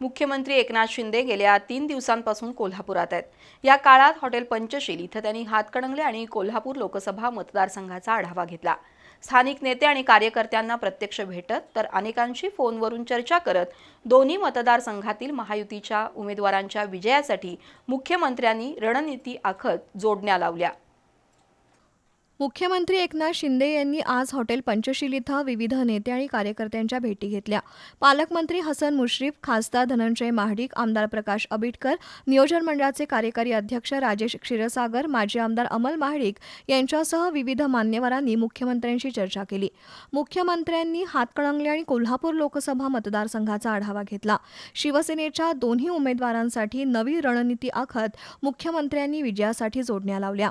मुख्यमंत्री एकनाथ शिंदे गेल्या तीन दिवसांपासून कोल्हापुरात आहेत. या काळात हॉटेल पंचशील इथं त्यांनी हातकणंगले आणि कोल्हापूर लोकसभा मतदारसंघाचा आढावा घेतला. स्थानिक नेते आणि कार्यकर्त्यांना प्रत्यक्ष भेटत तर अनेकांशी फोनवरून चर्चा करत दोन्ही मतदारसंघातील महायुतीच्या उमेदवारांच्या विजयासाठी मुख्यमंत्र्यांनी रणनीती आखत जोडण्या लावल्या. मुख्यमंत्री एकनाथ शिंदे यांनी आज हॉटेल पंचशील इथं विविध नेते आणि कार्यकर्त्यांच्या भेटी घेतल्या. पालकमंत्री हसन मुश्रीफ खासदार धनंजय महाडिक आमदार प्रकाश आबिटकर नियोजन मंडळाचे कार्यकारी अध्यक्ष राजेश क्षीरसागर माजी आमदार अमल महाडिक यांच्यासह विविध मान्यवरांनी मुख्यमंत्र्यांशी चर्चा केली. मुख्यमंत्र्यांनी हातकणंगले आणि कोल्हापूर लोकसभा मतदारसंघाचा आढावा घेतला. शिवसेनेच्या दोन्ही उमेदवारांसाठी नवी रणनीती आखत मुख्यमंत्र्यांनी विजयासाठी जोडण्या लावल्या.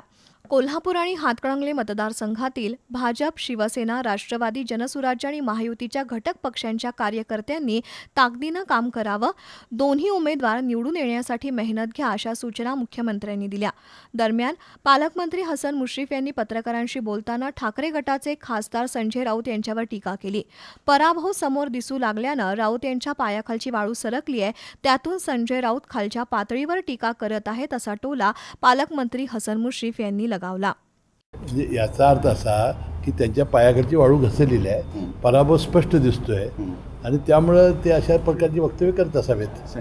कोल्हापूर आणि हातकणंगले मतदारसंघातील भाजप शिवसेना राष्ट्रवादी जनसुराज्य आणि महायुतीच्या घटक पक्षांच्या कार्यकर्त्यांनी ताकदीनं काम करावं. दोन्ही उमेदवार निवडून येण्यासाठी मेहनत घ्या अशा सूचना मुख्यमंत्र्यांनी दिल्या. दरम्यान पालकमंत्री हसन मुश्रीफ यांनी पत्रकारांशी बोलताना ठाकरे गटाचे खासदार संजय राऊत यांच्यावर टीका केली. पराभव समोर दिसू लागल्यानं राऊत यांच्या पायाखालची वाळू सरकली आहे त्यातून संजय राऊत खालच्या पातळीवर टीका करत आहेत असा टोला पालकमंत्री हसन मुश्रीफ यांनी लगावला म्हणजे याचा अर्थ असा की त्यांच्या पायाकडची वाळू घसरलेली आहे. पराभव स्पष्ट दिसतोय. आणि त्यामुळं ते अशा प्रकारची वक्तव्य करत असावेत.